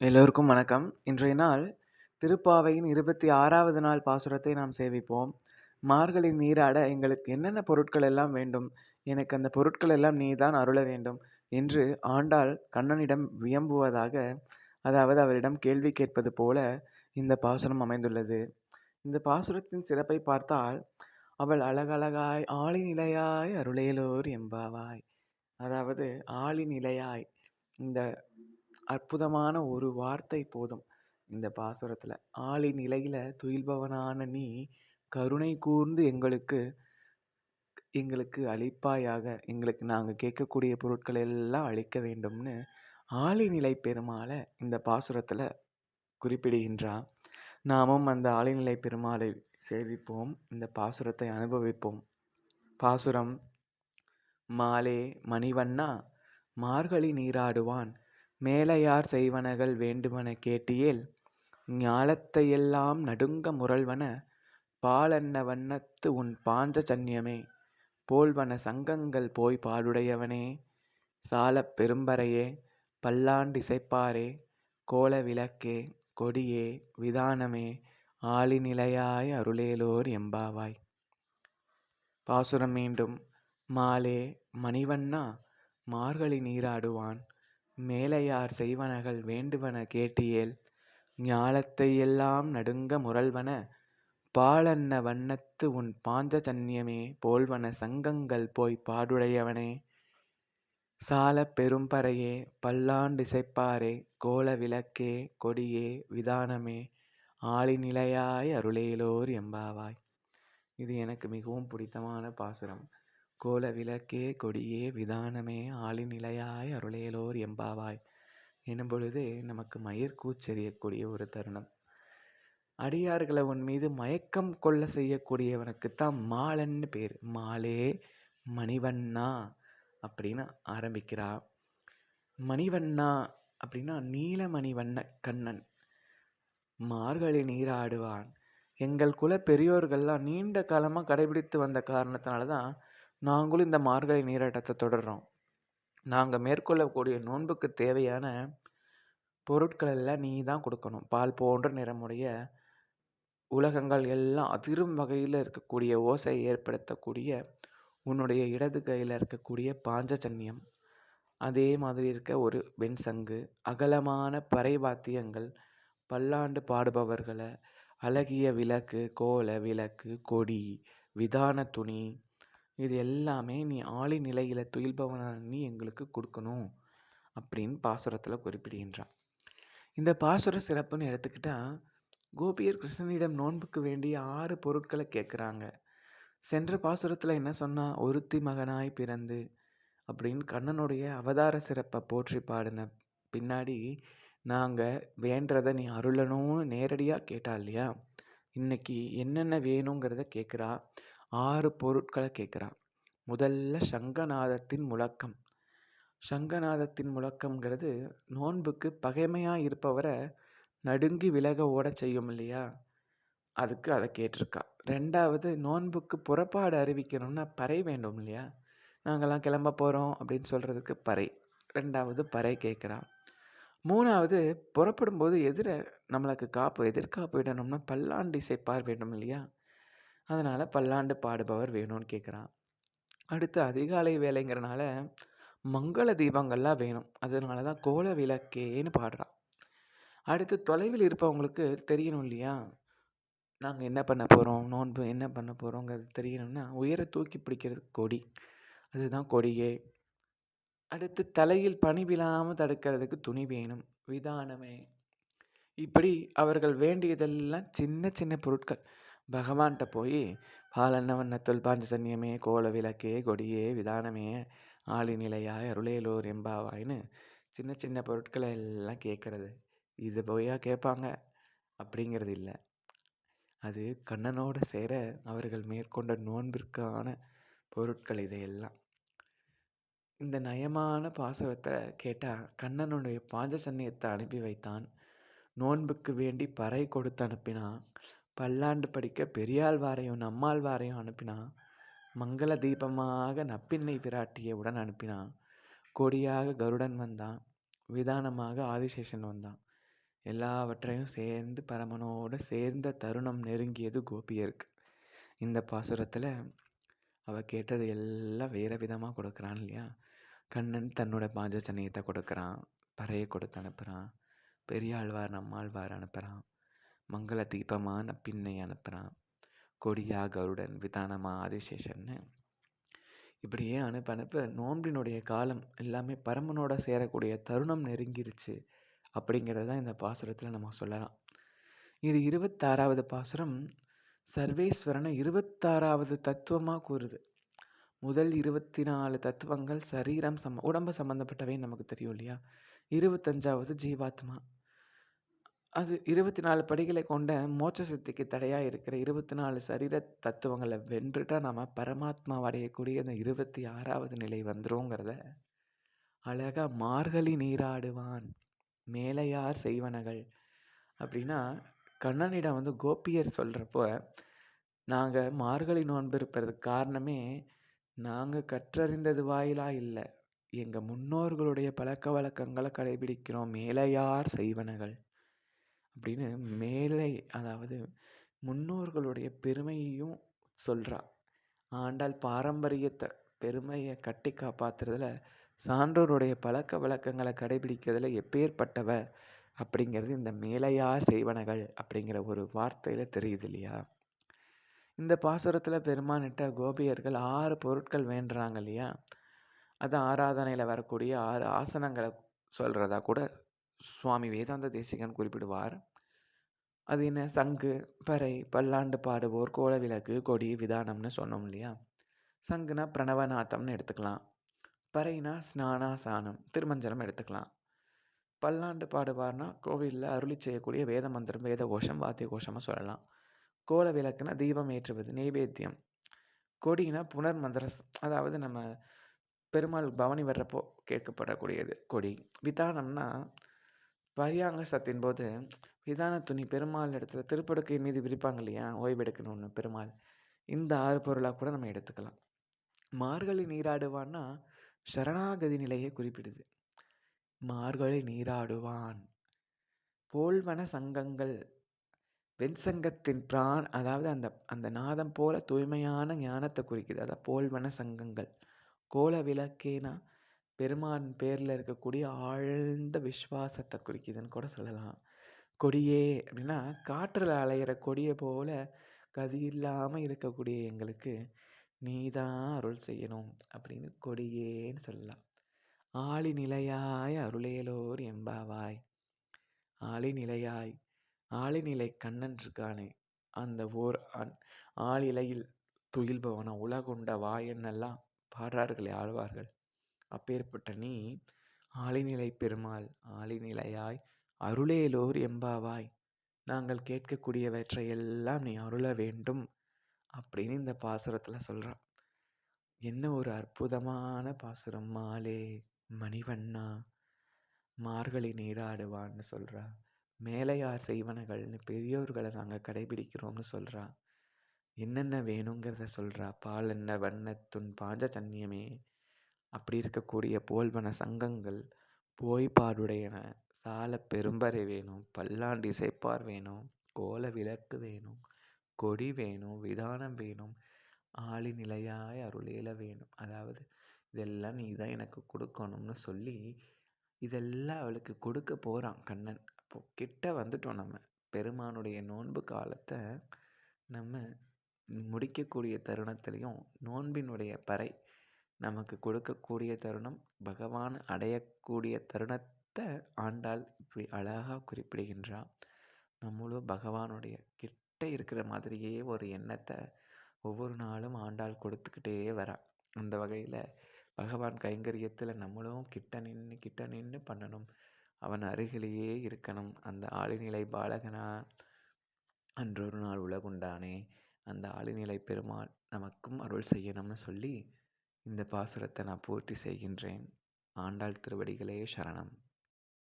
எல்லோருக்கும் வணக்கம். இன்றைய நாள் திருப்பாவையின் 26வது நாள் பாசுரத்தை நாம் சேவிப்போம். "மார்கழி நீராட எங்களுக்கு என்னென்ன பொருட்கள் எல்லாம் வேண்டும்? எனக்கு அந்த பொருட்கள் எல்லாம் நீதான் அருள வேண்டும்" என்று ஆண்டாள் கண்ணனிடம் வியம்புவதாக, அதாவது அவரிடம் கேள்வி கேட்பது போல இந்த பாசுரம் அமைந்துள்ளது. இந்த பாசுரத்தின் சிறப்பை பார்த்தால், "அவள் அழகழகாய் ஆழிநிலையாய் அருளேலோர் எம்பாவாய்" அதாவது ஆழிநிலையாய் இந்த அற்புதமான ஒரு வார்த்தை போதும் இந்த பாசுரத்தில் "ஆழி நிலையில துயில்பவனான நீ கருணை கூர்ந்து எங்களுக்கு எங்களுக்கு அளிப்பாயாக. எங்களுக்கு நாங்கள் கேட்கக்கூடிய பொருட்கள் எல்லாம் அளிக்க வேண்டும்னு" ஆழிநிலை பெருமாளை இந்த பாசுரத்தில் குறிப்பிடுகின்றான் நாமும் அந்த ஆளிநிலை பெருமாளை சேவிப்போம். இந்த பாசுரத்தை அனுபவிப்போம். பாசுரம் "மாலே மணிவண்ணா! மார்கழி நீராடுவான் மேலையார் செய்வனகள் வேண்டுவன கேட்டியேல் ஞாலத்தையெல்லாம் நடுங்க முரல்வன பாலன்ன வண்ணத்து உன் பாஞ்ச ஜன்யமே போல்வன சங்கங்கள் போய் பாடுடையவனே சாலப் பெரும்பறையே பல்லாண்டிசைப்பாரே கோல விளக்கே கொடியே விதானமே ஆளிநிலையாய் அருளேலோர் எம்பாவாய்" பாசுரம் மீண்டும் "மாலே மணிவண்ணா! மார்கழி நீராடுவான் மேலையார் செய்வனகள் வேண்டுவன கேட்டியேல் ஞாலத்தையெல்லாம் நடுங்க முரல்வன பாலன்ன வண்ணத்து உன் பாஞ்சஜன்யமே போல்வன சங்கங்கள் போய் பாடுடையவனே சாலப் பெரும்பறையே பல்லாண்டிசைப்பாரே கோல விளக்கே கொடியே விதானமே ஆளிநிலையாய் அருளேலோர் எம்பாவாய்" இது எனக்கு மிகவும் பிடித்தமான பாசுரம். "கோல விளக்கே கொடியே விதானமே ஆளிநிலையாய் அருளேலோர் எம்பாவாய்" எனும்பொழுது நமக்கு மயிர் கூச்செறியக்கூடிய ஒரு தருணம். அடியார்களை உன் மீது மயக்கம் கொள்ள செய்யக்கூடியவனுக்குத்தான் மாலன்னு பேர் "மாலே மணிவண்ணா" அப்படின்னு ஆரம்பிக்கிறா. மணிவண்ணா அப்படின்னா நீலமணி வண்ண கண்ணன். மார்கழி நீராடுவான். எங்கள் குல பெரியோர்கள்லாம் நீண்ட காலமாக கடைபிடித்து வந்த காரணத்தினால தான் நாங்களும் இந்த மார்கழி நீராட்டத்தை தொடர்றோம். நாங்கள் மேற்கொள்ளக்கூடிய நோன்புக்கு தேவையான பொருட்கள் எல்லாம் நீ தான் கொடுக்கணும். பால் போன்ற நிறமுடைய உலகங்கள் எல்லாம் அதிரும் வகையில் இருக்கக்கூடிய ஓசை ஏற்படுத்தக்கூடிய உன்னுடைய இடது கையில் இருக்கக்கூடிய பாஞ்சஜன்யம், அதே மாதிரி இருக்க ஒரு வெண்சங்கு, அகலமான பறை வாத்தியங்கள், பல்லாண்டு பாடுபவர்களை அழகிய விளக்கு, கோல விளக்கு, கொடி, விதான துணி இது எல்லாமே நீ ஆளி நிலையில் துயில்பவனான நீ எங்களுக்கு கொடுக்கணும் அப்படின்னு பாசுரத்தில் குறிப்பிடுகின்றான். இந்த பாசுர சிறப்புன்னு எடுத்துக்கிட்டா, கோபியர் கிருஷ்ணனிடம் நோன்புக்கு வேண்டிய ஆறு பொருட்களை கேட்குறாங்க. சென்ற பாசுரத்தில் என்ன சொன்னால் "ஒருத்தி மகனாய் பிறந்து" அப்படின்னு கண்ணனுடைய அவதார சிறப்பை போற்றி பாடின பின்னாடி, நாங்கள் வேண்டதை நீ அருளணும்னு நேரடியாக கேட்டா இல்லையா? இன்னைக்கு என்னென்ன வேணுங்கிறத கேட்குறா ஆறு பொருட்களை கேட்குறான் முதல்ல சங்கநாதத்தின் முழக்கம். சங்கநாதத்தின் முழக்கம்ங்கிறது நோன்புக்கு பகைமையாக இருப்பவரை நடுங்கி விலக ஓட செய்யும் இல்லையா? அதுக்கு அதை கேட்டிருக்கா. ரெண்டாவது நோன்புக்கு புறப்பாடு அறிவிக்கணும்னா பறை வேண்டும் இல்லையா? நாங்கள்லாம் கிளம்பப் போகிறோம் அப்படின்னு சொல்கிறதுக்கு பறை. ரெண்டாவது பறை கேட்குறான் மூணாவது புறப்படும்போது எதிர நம்மளுக்கு காப்பு எதிர்காப்பு இடணும்னா பல்லாண்டு இசைப்பார் வேண்டும் இல்லையா? அதனால் பல்லாண்டு பாடுபவர் வேணும்னு கேட்குறான் அடுத்து அதிகாலை வேலைங்கிறனால மங்கள தீபங்கள்லாம் வேணும். அதனால தான் கோல விளக்கேன்னு பாடுறான் அடுத்து தொலைவில் இருப்பவங்களுக்கு தெரியணும் இல்லையா? நாங்கள் என்ன பண்ண போகிறோம் நோன்பு என்ன பண்ண போகிறோங்கிறது தெரியணும்னா, உயர தூக்கி பிடிக்கிறது கொடி. அதுதான் கொடியே. அடுத்து தலையில் பனி விழாமல் தடுக்கிறதுக்கு துணி வேணும். விதானமே. இப்படி அவர்கள் வேண்டியதெல்லாம் சின்ன சின்ன பொருட்கள். பகவான்ட்ட போயி "பாலன்ன பாஞ்ச பாஞ்சஜன்யமே கோல விளக்கே கொடியே விதானமே ஆழிநிலையாய் அருளேலோர் எம்பாவாய்ன்னு" சின்ன சின்ன பொருட்களை எல்லாம் கேட்கறது. இது போயா கேட்பாங்க? அப்படிங்கிறது இல்லை அது கண்ணனோடு சேர அவர்கள் மேற்கொண்ட நோன்பிற்கான பொருட்கள் இதையெல்லாம். இந்த நயமான பாசுரத்தை கேட்டால் கண்ணனுடைய பாஞ்சஜன்யத்த அனுப்பி வைத்தான். நோன்புக்கு வேண்டி பறை கொடுத்து அனுப்பினான். பல்லாண்டு படிக்க பெரியாழ்வாரையும் நம்மாழ்வாரையும் அனுப்பினான். மங்கள தீபமாக நப்பின்னை பிராட்டியை உடன் அனுப்பினான். கொடியாக கருடன் வந்தான். விதானமாக ஆதிசேஷன் வந்தான். எல்லாவற்றையும் சேர்ந்து பரமனோடு சேர்ந்த தருணம் நெருங்கியது கோபியருக்கு இந்த பாசுரத்தில் அவ கேட்டது எல்லாம் வேறு விதமாக கொடுக்குறான் இல்லையா கண்ணன் தன்னோட பாஞ்ச பாஞ்சச்சனியத்தை கொடுக்குறான் பறையை கொடுத்து அனுப்புகிறான் பெரியாழ்வார் நம்மாழ்வார் அனுப்புகிறான் மங்கள தீபமான பின்னை அனுப்புகிறான் கொடியா கருடன் விதானமா ஆதிசேஷன்னு. இப்படியே அனுப்ப அனுப்ப நோன்பினுடைய காலம் எல்லாமே பரமனோட சேரக்கூடிய தருணம் நெருங்கிருச்சு. அப்படிங்கிறது தான் இந்த பாசுரத்தில் நம்ம சொல்லலாம். இது இருபத்தாறாவது பாசுரம். சர்வேஸ்வரனை இருபத்தாறாவது தத்துவமாக கூறுது. முதல் இருபத்தி நாலு தத்துவங்கள் சரீரம் சம்ம உடம்பு சம்மந்தப்பட்டவை நமக்கு தெரியும் இல்லையா? இருபத்தஞ்சாவது ஜீவாத்மா. அது இருபத்தி நாலு படிகளை கொண்ட மோட்ச சித்திக்கு தடையாக இருக்கிற இருபத்தி நாலு சரீர தத்துவங்களை வென்றுட்டா நம்ம பரமாத்மா அடையக்கூடிய அந்த இருபத்தி ஆறாவது நிலை வந்துருங்கிறத அழகாக மார்கழி நீராடுவான் மேலையார் செய்வனகள் அப்படின்னா கண்ணனிடம் வந்து கோபியர் சொல்கிறப்போ நாங்கள் மார்கழி நோன்பு இருப்பதுக்கு காரணமே நாங்கள் கற்றறிந்தது வாயிலாக இல்லை. எங்கள் முன்னோர்களுடைய பழக்க வழக்கங்களை கடைபிடிக்கிறோம் மேலையார் செய்வனகள். அப்படின்னு மேலை அதாவது முன்னோர்களுடைய பெருமையையும் சொல்கிறா ஆண்டாள் பாரம்பரியத்தை பெருமையை கட்டி காப்பாற்றுறதுல சான்றோருடைய பழக்க வழக்கங்களை கடைபிடிக்கிறதுல எப்பேற்பட்டவ அப்படிங்கிறது இந்த மேலையார் செய்வனகள் அப்படிங்கிற ஒரு வார்த்தையில் தெரியுது இல்லையா? இந்த பாசுரத்தில் பெருமானிட்ட கோபியர்கள் ஆறு பொருட்கள் வேண்டுறாங்க இல்லையா? அது ஆராதனையில் வரக்கூடிய ஆறு ஆசனங்களை சொல்கிறதா கூட சுவாமி வேதாந்த தேசிகன் குறிப்பிடுவார். அது என்ன? சங்கு பறை பல்லாண்டு பாடுவோர் கோல விளக்கு கொடி விதானம்னு சொன்னோம் இல்லையா? சங்குனா பிரணவநாத்தம்னு எடுத்துக்கலாம். பறைனா ஸ்நானாசானம் திருமஞ்சனம் எடுத்துக்கலாம். பல்லாண்டு பாடுவார்னா கோவிலில் அருளி செய்யக்கூடிய வேத மந்திரம் வேத கோஷம் வாத்திய கோஷமாக சொல்லலாம். கோல விளக்குனா தீபம் ஏற்றுவது நெய்வேத்தியம். கொடினா புனர் மந்திர அதாவது நம்ம பெருமாள் பவனி வர்றப்போ கேட்கப்படக்கூடியது கொடி. விதானம்னா பரியாங்க சத்தின் போது விதான துணி பெருமாள் இடத்துல திருப்படுக்கை மீது விரிப்பாங்க இல்லையா? ஓய்வெடுக்கணும்னு பெருமாள். இந்த ஆறு பொருளாக கூட நம்ம எடுத்துக்கலாம். மார்கழி நீராடுவான்னா சரணாகதி நிலையை குறிப்பிடுது. மார்கழி நீராடுவான். போல்வன சங்கங்கள் வெண்சங்கத்தின் பிரான் அதாவது அந்த அந்த நாதம் போல தூய்மையான ஞானத்தை குறிக்குது. அதான் போல்வன சங்கங்கள். கோல விளக்கேனா பெருமான் பேரில் இருக்கக்கூடிய ஆழ்ந்த விஸ்வாசத்தை குறிக்குதுன்னு கூட சொல்லலாம். கொடியே அப்படின்னா காற்றில் அலையிற கொடியை போல கதி இல்லாமல் இருக்கக்கூடிய எங்களுக்கு நீ தான் அருள் செய்யணும் அப்படின்னு கொடியேன்னு சொல்லலாம். ஆளி நிலையாய் அருளேலோர் எம்பாவாய் ஆளி நிலையாய் ஆளிநிலை கண்ணன் இருக்கானே அந்த ஓர் ஆளிலையில் துயில்பவன உலகுண்ட வாயன்னெல்லாம் பாடுறார்களே ஆழ்வார்கள். அப்பேற்பட்ட நீ ஆளிநிலை பெருமாள் ஆளிநிலையாய் அருளேலோர் எம்பாவாய் நாங்கள் கேட்கக்கூடியவற்றை எல்லாம் நீ அருள வேண்டும் அப்படின்னு இந்த பாசுரத்தில் சொல்கிறான் என்ன ஒரு அற்புதமான பாசுரம் மாலே மணிவண்ணா மார்கழி நீராடுவான்னு சொல்கிறா மேலையார் செய்வனகள்னு பெரியோர்களை நாங்கள் கடைபிடிக்கிறோம்னு சொல்கிறா என்னென்ன வேணுங்கிறத சொல்கிறா பால் என்ன வண்ணத்துன் பாஞ்ச தன்யமே அப்படி இருக்கக்கூடிய போல்வன சங்கங்கள் போய்பாடுடையன. சால பெரும்பறை வேணும் பல்லாண்டு இசைப்பார் வேணும் கோல விளக்கு வேணும் கொடி வேணும் விதானம் வேணும் ஆளி நிலையாய் அருளேல வேணும். அதாவது இதெல்லாம் நீ தான் எனக்கு கொடுக்கணும்னு சொல்லி இதெல்லாம் அவளுக்கு கொடுக்க போகிறான் கண்ணன். அப்போ கிட்ட வந்துட்டோம் நம்ம. பெருமானுடைய நோன்பு காலத்தை நம்ம முடிக்கக்கூடிய தருணத்துலேயும் நோன்பினுடைய பறை நமக்கு கொடுக்கக்கூடிய தருணம் பகவான் அடையக்கூடிய தருணத்தை ஆண்டாள் இப்படி அழகாக குறிப்பிடுகின்றாள் நம்மளும் பகவானுடைய கிட்ட இருக்கிற மாதிரியே ஒரு எண்ணத்தை ஒவ்வொரு நாளும் ஆண்டாள் கொடுத்துக்கிட்டே வரா. அந்த வகையில் பகவான் கைங்கரியத்தில் நம்மளும் கிட்ட நின்று கிட்ட நின்று பண்ணணும். அவன் அருகிலேயே இருக்கணும். அந்த ஆளிநிலை பாலகனா அன்றொரு நாள் உலகுண்டானே அந்த ஆளிநிலை பெருமாள் நமக்கும் அருள் செய்யணும்னு சொல்லி இந்த பாசுரத்தை நான் பூர்த்தி செய்கின்றேன். ஆண்டாள் திருவடிகளே சரணம்.